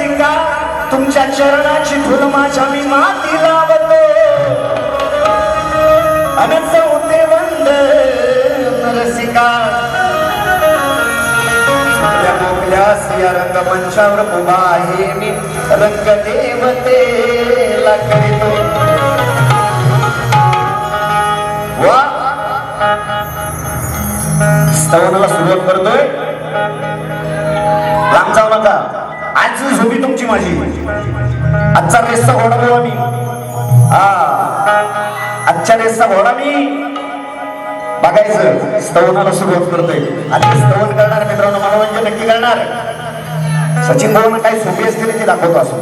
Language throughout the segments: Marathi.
सिंगा तुमच्या चरणाची धुल माझ्या मी माती लावतो. अनंत होते वंद रसिका या मोकल्यास या रंगमंचावर उभा आहे मी. रंग देवतेला करीतो वा. स्तवनाला सुरुवात करतोय. आज तुमची माझी. आजचा रेसचा घोडा बघा मी. हा. आजच्या रेसचा घोडा मी. बघायचं स्तवनाला सुरुवात करतोय. आणि स्तवन करणार मित्रांनो मनोरंजन नक्की करणार. सचिन भाऊ काही सोपी असतील ते दाखवतो असं.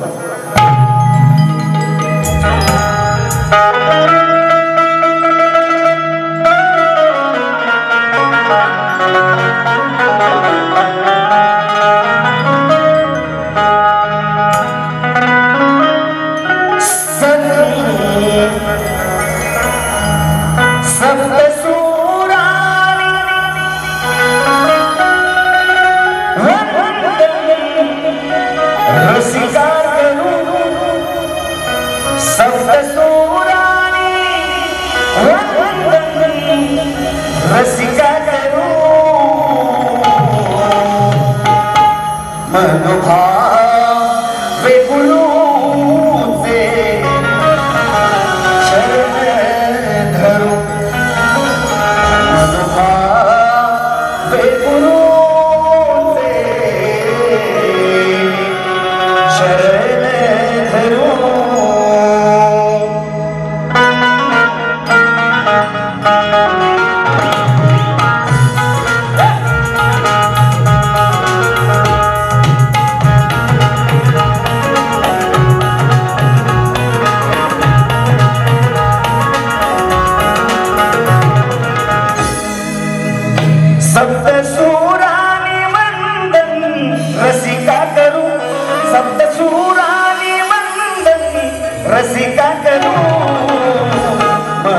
no power.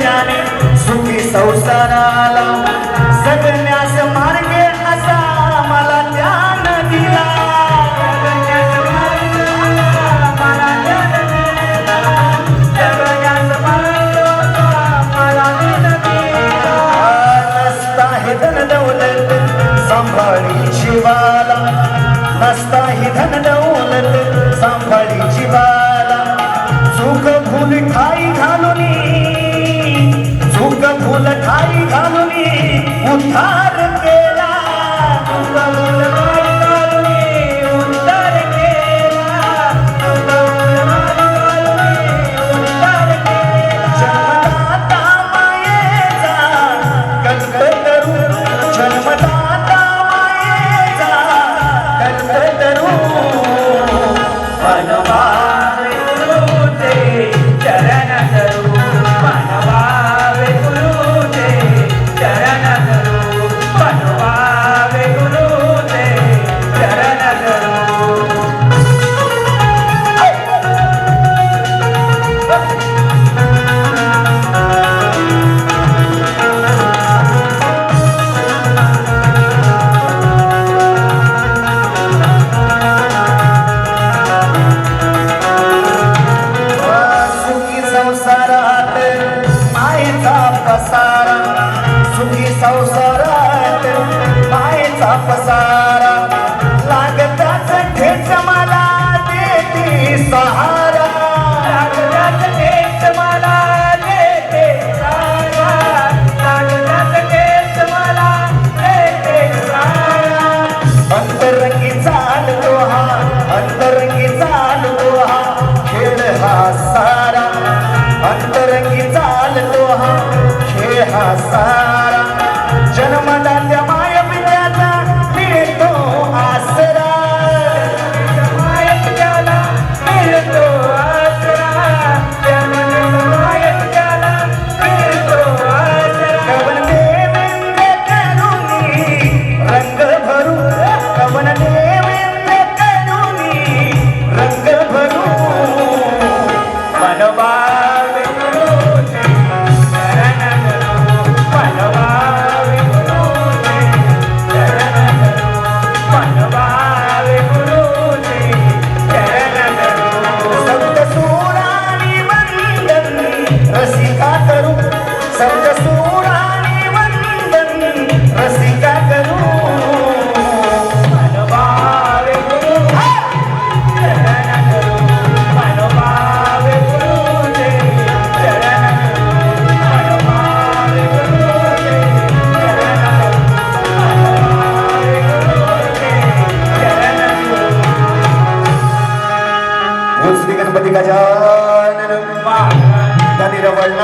त्याने सुखी संसाराला जगण्यास मारे love.